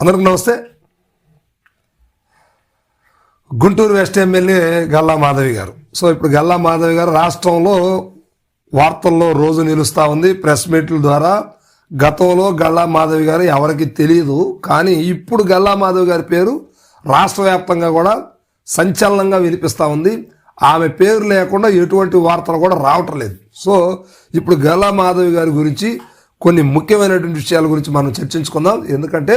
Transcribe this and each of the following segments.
అందరికి నమస్తే. Guntur west MLA Galla Madhavi garu. So ఇప్పుడు గల్లా మాధవి గారు రాష్ట్రంలో వార్తల్లో రోజు నిలుస్తూ ఉంది. ప్రెస్ మీట్ల ద్వారా గతంలో గల్లా మాధవి గారు ఎవరికి తెలియదు కానీ ఇప్పుడు గల్లా మాధవి గారి పేరు రాష్ట్ర వ్యాప్తంగా కూడా సంచలనంగా వినిపిస్తూ ఉంది. ఆమె పేరు లేకుండా ఎటువంటి వార్తలు కూడా రావటం లేదు. సో ఇప్పుడు గల్లా మాధవి గారి గురించి కొన్ని ముఖ్యమైనటువంటి విషయాల గురించి మనం చర్చించుకుందాం. ఎందుకంటే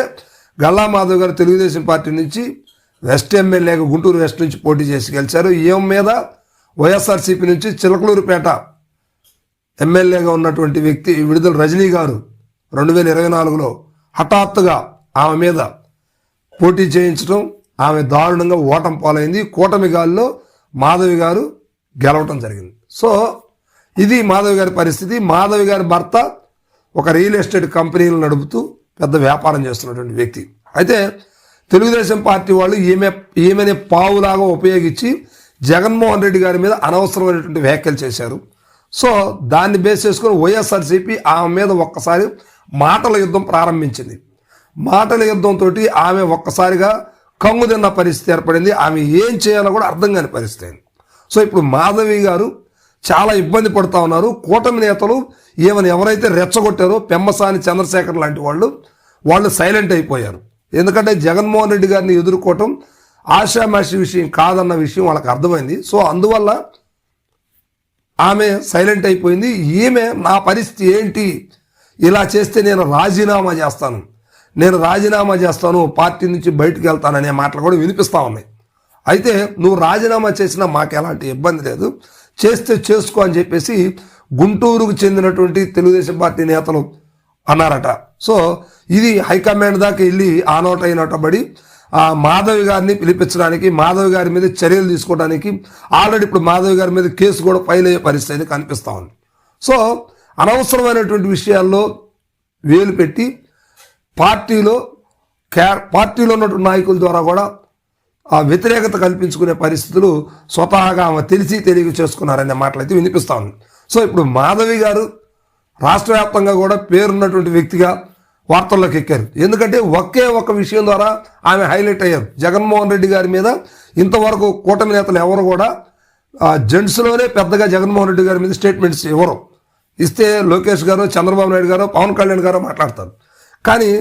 గల్లా మాధవ్ గారు తెలుగుదేశం పార్టీ నుంచి వెస్ట్ ఎమ్మెల్యేగా గుంటూరు వెస్ట్ నుంచి పోటీ చేసి గెలిచారు. ఈఎం మీద వైఎస్ఆర్సీపీ నుంచి చిలకలూరుపేట ఎమ్మెల్యేగా ఉన్నటువంటి వ్యక్తి విడుదల రజనీ గారు రెండు వేల ఇరవై నాలుగులో హఠాత్తుగా ఆమె మీద పోటీ చేయించడం ఆమె దారుణంగా ఓటం పాలైంది. కూటమి గాల్లో మాధవి గారు గెలవటం జరిగింది. సో ఇది మాధవి గారి పరిస్థితి. మాధవి గారి భర్త ఒక రియల్ ఎస్టేట్ కంపెనీలు నడుపుతూ పెద్ద వ్యాపారం చేస్తున్నటువంటి వ్యక్తి. అయితే తెలుగుదేశం పార్టీ వాళ్ళు ఈమె ఈమెని పావులాగా ఉపయోగించి జగన్మోహన్ రెడ్డి గారి మీద అనవసరమైనటువంటి వ్యాఖ్యలు చేశారు. సో దాన్ని బేస్ చేసుకుని వైఎస్ఆర్సీపీ ఆమె మీద ఒక్కసారి మాటల యుద్ధం ప్రారంభించింది. మాటల యుద్ధంతో ఆమె ఒక్కసారిగా కంగు తిన్న పరిస్థితి ఏర్పడింది. ఆమె ఏం చేయాలో కూడా అర్థం కాని పరిస్థితి అయింది. సో ఇప్పుడు మాధవి గారు చాలా ఇబ్బంది పడుతూ ఉన్నారు. కూటమి నేతలు ఏమని ఎవరైతే రెచ్చగొట్టారో పెమ్మసాని చంద్రశేఖర్ లాంటి వాళ్ళు వాళ్ళు సైలెంట్ అయిపోయారు. ఎందుకంటే జగన్మోహన్ రెడ్డి గారిని ఎదుర్కోవటం ఆశామాషి విషయం కాదన్న విషయం వాళ్ళకి అర్థమైంది. సో అందువల్ల ఆమె సైలెంట్ అయిపోయింది. ఈమె నా పరిస్థితి ఏంటి? ఇలా చేస్తే నేను రాజీనామా చేస్తాను. నేను రాజీనామా చేస్తాను పార్టీ నుంచి బయటకు వెళ్తాననే మాటలు కూడా వినిపిస్తూ ఉన్నాయి. అయితే నువ్వు రాజీనామా చేసినా మాకు ఎలాంటి ఇబ్బంది లేదు. చేస్తే చేసుకో అని చెప్పేసి గుంటూరుకు చెందినటువంటి తెలుగుదేశం పార్టీ నేతలు అన్నారట. సో ఇది హైకమాండ్ దాకా వెళ్ళి ఆనోట నోట ఆ మాధవి గారిని పిలిపించడానికి మాధవి గారి మీద చర్యలు తీసుకోవడానికి ఆల్రెడీ ఇప్పుడు మాధవి గారి మీద కేసు కూడా ఫైల్ అయ్యే పరిస్థితి కనిపిస్తూ ఉంది. సో అనవసరమైనటువంటి విషయాల్లో వేలు పెట్టి పార్టీలో క్యా పార్టీలో ఉన్నటువంటి నాయకుల ద్వారా కూడా ఆ వ్యతిరేకత కల్పించుకునే పరిస్థితులు స్వతహాగా ఆమె తెలిసి తెలియక చేసుకున్నారనే మాటలు అయితే వినిపిస్తా ఉంది. సో ఇప్పుడు మాధవి గారు రాష్ట్ర వ్యాప్తంగా కూడా పేరున్నటువంటి వ్యక్తిగా వార్తల్లోకి ఎక్కారు. ఎందుకంటే ఒకే ఒక విషయం ద్వారా ఆమె హైలైట్ అయ్యారు. జగన్మోహన్ రెడ్డి గారి మీద ఇంతవరకు కూటమి నేతలు ఎవరు కూడా ఆ జెంట్స్లోనే పెద్దగా జగన్మోహన్ రెడ్డి గారి మీద స్టేట్మెంట్స్ ఇవ్వరు ఇస్తే లోకేష్ గారు చంద్రబాబు నాయుడు గారు పవన్ కళ్యాణ్ గారు మాట్లాడతారు. కానీ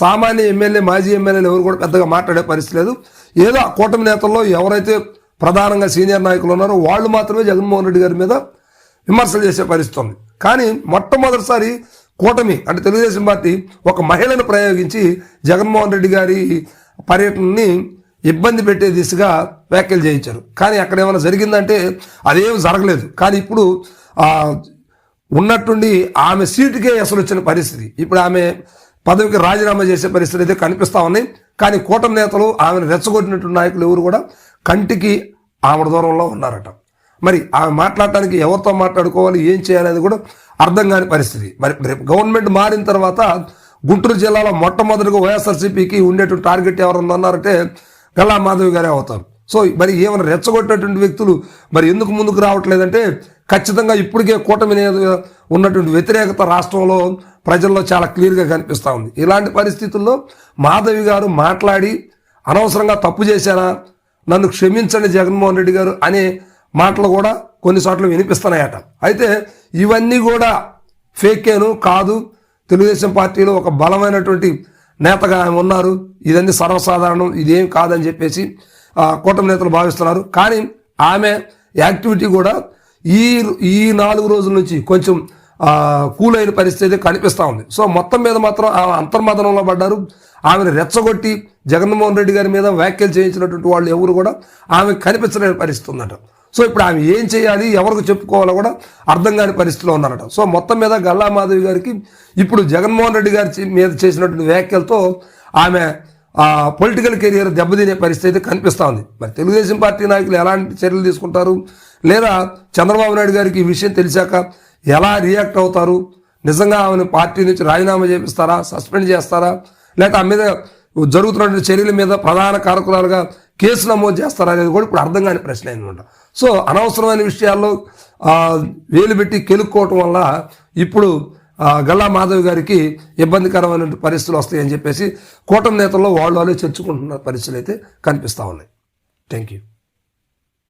సామాన్య ఎమ్మెల్యే మాజీ ఎమ్మెల్యేలు ఎవరు కూడా పెద్దగా మాట్లాడే పరిస్థితి లేదు. ఏదో కూటమి నేతల్లో ఎవరైతే ప్రధానంగా సీనియర్ నాయకులు ఉన్నారో వాళ్ళు మాత్రమే జగన్మోహన్ రెడ్డి గారి మీద విమర్శలు చేసే పరిస్థితి ఉంది. కానీ మొట్టమొదటిసారి కూటమి అంటే తెలుగుదేశం పార్టీ ఒక మహిళను ప్రయోగించి జగన్మోహన్ రెడ్డి గారి పర్యటనని ఇబ్బంది పెట్టే దిశగా వ్యాఖ్యలు చేయించారు. కానీ అక్కడ ఏమైనా జరిగిందంటే అదేం జరగలేదు. కానీ ఇప్పుడు ఉన్నట్టుండి ఆమె సీటుకే అసలు వచ్చిన పరిస్థితి. ఇప్పుడు ఆమె పదవికి రాజీనామా చేసే పరిస్థితి అయితే కనిపిస్తా ఉన్నాయి కానీ కూటమి నేతలు ఆమెను రెచ్చగొట్టినటువంటి నాయకులు ఎవరు కూడా కంటికి ఆమె దూరంలో ఉన్నారట. మరి ఆమె మాట్లాడటానికి ఎవరితో మాట్లాడుకోవాలి ఏం చేయాలనేది కూడా అర్థం కాని పరిస్థితి. మరి రేపు గవర్నమెంట్ మారిన తర్వాత గుంటూరు జిల్లాలో మొట్టమొదటిగా వైఎస్ఆర్సీపీకి ఉండేటువంటి టార్గెట్ ఎవరు అన్నారంటే గల్లా మాధవి గారే అవుతారు. సో మరి ఏమైనా రెచ్చగొట్టేటువంటి వ్యక్తులు మరి ఎందుకు ముందుకు రావట్లేదంటే ఖచ్చితంగా ఇప్పటికే కూటమి ఉన్నటువంటి వ్యతిరేకత రాష్ట్రంలో ప్రజల్లో చాలా క్లియర్గా కనిపిస్తూ ఉంది. ఇలాంటి పరిస్థితుల్లో మాధవి గారు మాట్లాడి అనవసరంగా తప్పు చేశానా నన్ను క్షమించండి జగన్మోహన్ రెడ్డి గారు అనే మాటలు కూడా కొన్నిసార్లు వినిపిస్తున్నాయట. అయితే ఇవన్నీ కూడా ఫేకేను కాదు. తెలుగుదేశం పార్టీలో ఒక బలమైనటువంటి నేతగా ఆమె ఉన్నారు. ఇదన్నీ సర్వసాధారణం ఇదేం కాదని చెప్పేసి ఆ, కూటమి నేతలు భావిస్తున్నారు. కానీ ఆమె యాక్టివిటీ కూడా ఈ ఈ నాలుగు రోజుల నుంచి కొంచెం కూల్ అయిన పరిస్థితి కనిపిస్తూ ఉంది. సో మొత్తం మీద మాత్రం ఆమె అంతర్మదనంలో పడ్డారు. ఆమెను రెచ్చగొట్టి జగన్మోహన్ రెడ్డి గారి మీద వ్యాఖ్యలు చేయించినటువంటి వాళ్ళు ఎవరు కూడా ఆమె కనిపించలేని పరిస్థితి ఉందట. సో ఇప్పుడు ఆమె ఏం చేయాలి ఎవరికి చెప్పుకోవాలో కూడా అర్థం కాని పరిస్థితిలో ఉన్నారట. సో మొత్తం మీద గల్లా మాధవి గారికి ఇప్పుడు జగన్మోహన్ రెడ్డి గారి మీద చేసినటువంటి వ్యాఖ్యలతో ఆమె పొలిటికల్ కెరియర్ దెబ్బతినే పరిస్థితి అయితే కనిపిస్తూ ఉంది. మరి తెలుగుదేశం పార్టీ నాయకులు ఎలాంటి చర్యలు తీసుకుంటారు? లేదా చంద్రబాబు నాయుడు గారికి ఈ విషయం తెలిసాక ఎలా రియాక్ట్ అవుతారు? నిజంగా ఆమెను పార్టీ నుంచి రాజీనామా చేపిస్తారా? సస్పెండ్ చేస్తారా? లేక ఆ మీద జరుగుతున్నటువంటి చర్యల మీద ప్రధాన కారకురాలుగా కేసు నమోదు చేస్తారా అనేది కూడా ఇప్పుడు అర్థం కాని ప్రశ్న అయిందన్నమాట. సో అనవసరమైన విషయాల్లో వేలు పెట్టి కెలుక్కోవటం వల్ల ఇప్పుడు గల్లా మాధవి గారికి ఇబ్బందికరమైన పరిస్థితులు వస్తాయని చెప్పేసి కూటమి నేతల్లో వాళ్ళు వాళ్ళు చర్చుకుంటున్న పరిస్థితులు అయితే కనిపిస్తూ ఉన్నాయి. Thank you